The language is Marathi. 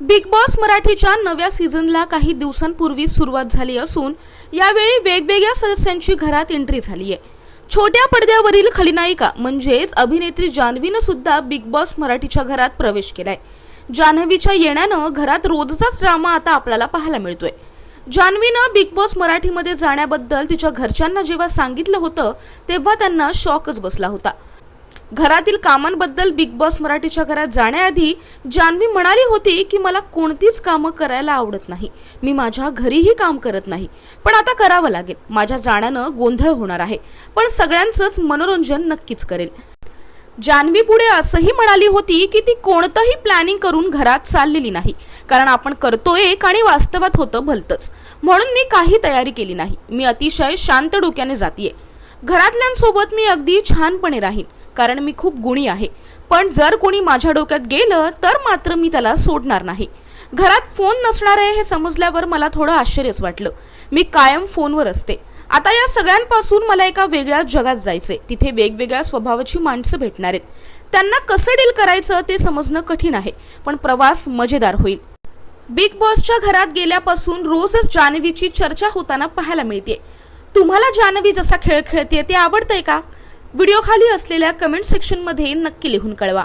बिग बॉस मराठीच्या नव्या सीझनला काही दिवसांपूर्वी सुरुवात झाली असून यावेळी वेगवेगळ्या सदस्यांची घरात एंट्री झाली आहे. छोट्या पडद्यावरील खलनायिका म्हणजेच अभिनेत्री जान्हवीनं सुद्धा बिग बॉस मराठीच्या घरात प्रवेश केलाय. जान्हवीच्या येण्यानं घरात रोजचाच ड्रामा आता आपल्याला पाहायला मिळतोय. जान्हवीनं बिग बॉस मराठीमध्ये जाण्याबद्दल तिच्या घरच्यांना जेव्हा सांगितलं होतं तेव्हा त्यांना शॉकच बसला होता. घरातील कामांबद्दल बिग बॉस मराठीच्या घरात जाण्याआधी जान्हवी म्हणाली होती की मला कोणतीच कामं करायला आवडत नाही. मी माझ्या घरीही काम करत नाही. पण आता करावं लागेल. माझ्या जाण्यानं गोंधळ होणार आहे. पण सगळ्यांचंच मनोरंजन नक्कीच करेल. जान्हवी पुढे असंही म्हणाली होती की ती कोणतंही प्लॅनिंग करून घरात चाललेली नाही. कारण आपण करतोय एक आणि वास्तवात होतं भलतंच. म्हणून मी काही तयारी केली नाही. मी अतिशय शांत डोक्याने जातीये. घरातल्यांसोबत मी अगदी छानपणे राहीन. कारण मी खूप गुणी आहे. पण जर कोणी माझ्या डोक्यात गेलं तर मात्र मी त्याला सोडणार नाही. घरात फोन नसणार आहे हे समजल्यावर मला थोडं आश्चर्यच वाटलं. मी कायम फोनवर असते. आता या सगळ्यांपासून मला एका वेगळ्या जगात जायचंय. तिथे वेगवेगळ्या स्वभावाची माणसं भेटणार आहेत. त्यांना कसं डील करायचं ते समजणं कठीण आहे पण प्रवास मजेदार होईल. बिग बॉसच्या घरात गेल्यापासून रोजच जान्हवीची चर्चा होताना पाहायला मिळते तुम्हाला जान्हवी जसा खेळ खेळते ते आवडतंय का? व्हिडिओ खाली असलेल्या कमेंट सेक्शनमध्ये नक्की लिहून कळवा.